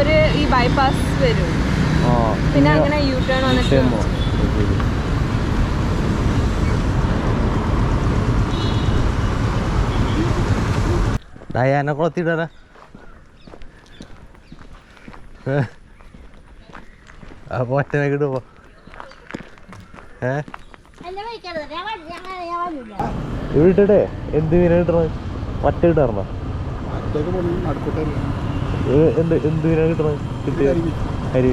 ഒരു ഈ ബൈപ്പാസ് വരും. ആ പിന്നെ അങ്ങനെ യു ടേൺ വന്നിട്ട്. ഡയാന കുളത്തിടാ അപ്പൊ ഏ? ഇവിടെ ഇട്ടേ എന്ത് മീനാ കിട്ടണത് ഒറ്റ കിട്ടാറുണ്ടോ എന്ത് എന്ത് മീനാ കിട്ടണത് കിട്ടിയ അരി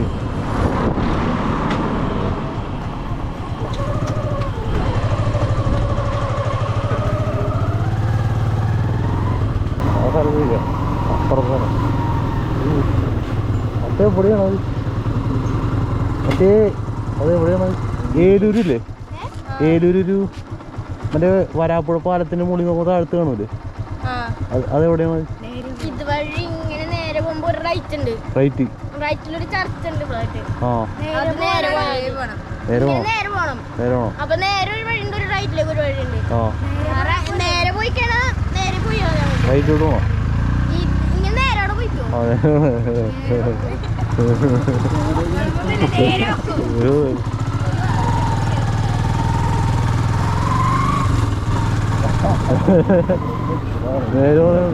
ആ സ്ഥലത്തില്ല അപ്പുറത്താണ് മറ്റേ എവിടെയാണ് അത്? മറ്റേ അത് എവിടെയാണ്? ഏലൂരില്ലേ? ഏലൂരൊരു മറ്റേ വരാപ്പുഴ പാലത്തിന്റെ മുകളിൽ നോക്കുമ്പോൾ താഴത്ത് കാണൂലേ അതെവിടെയാണ് ഇതുവഴി ഇങ്ങനെ നേരെ പോകുമ്പോ ഒരു റൈറ്റ് ഉണ്ട് റൈറ്റ്. റൈറ്റിലൊരു ചർച്ച ഉണ്ട് ഇവിടായിട്ട് ആ. അത് നേരെ പോണം. നേരെ പോകണം നേരെ അപ്പൊ നേരെ ഒരു വഴി ഉണ്ട് ഒരു റൈറ്റിലേക്ക് ഒരു വഴി ഉണ്ട് നേരെ പോയി നേരെ പോയി റൈറ്റ് പോണം ഇങ്ങനെ നേരെ അവിടെ പോയിക്കോ നേരെ പോണം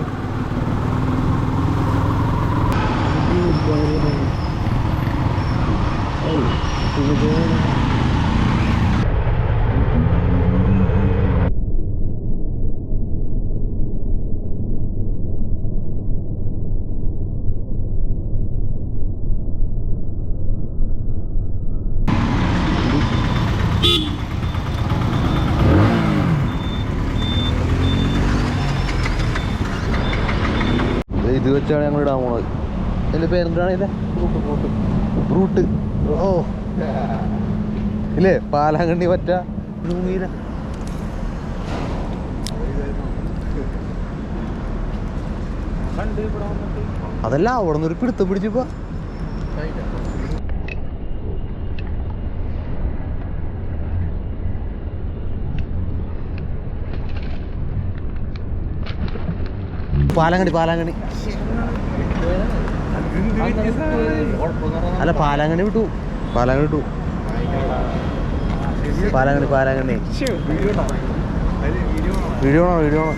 ഇത് വെച്ചാണ് ഞങ്ങൾ ഇടാൻ പോണത്. അതിന്റെ പേരെന്താണ് ഇതിന്റെ റൂട്ട്. ഓ. ഇല്ലേ? പാലാങ്കണ്ണി പറ്റ. നൂങ്ങീര അതല്ല അവിടെ നിന്ന് ഒരു പിടുത്തം പിടിച്ചപ്പോ പാലാങ്കണി പാലാങ്കണി അല്ല പാലാങ്കണി വിട്ടു. പാലാങ്കണി വിട്ടു. പാലാങ്കണി പാലാങ്കണി വീഡിയോ ആണോ വീഡിയോ ആണോ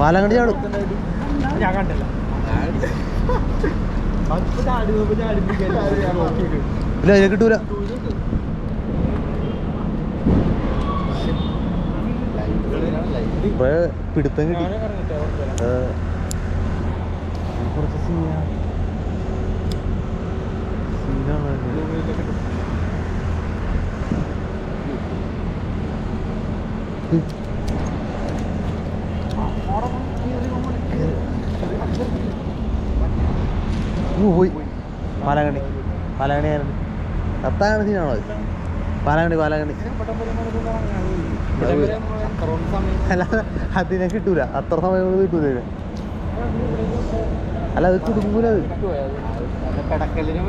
പാലാങ്കണി ചാടും. ഇല്ല അതിനെ കിട്ടൂല. പിടുത്തം കിട്ടി ഏ, കുറച്ച് സീനാ സീനാണ് ഓ, പോയി. പാലാങ്കണി പാലാങ്കണി ആയിരുന്നു. കത്താങ്കണി സീനാണോ അത് പാലാങ്കണി പാലാങ്കണി അല്ല അതിനെ കിട്ടൂല. അത്ര സമയം കൊണ്ട് കിട്ടൂല. അല്ല അത് കുടുങ്ങൂല അത്. കടക്കലിന്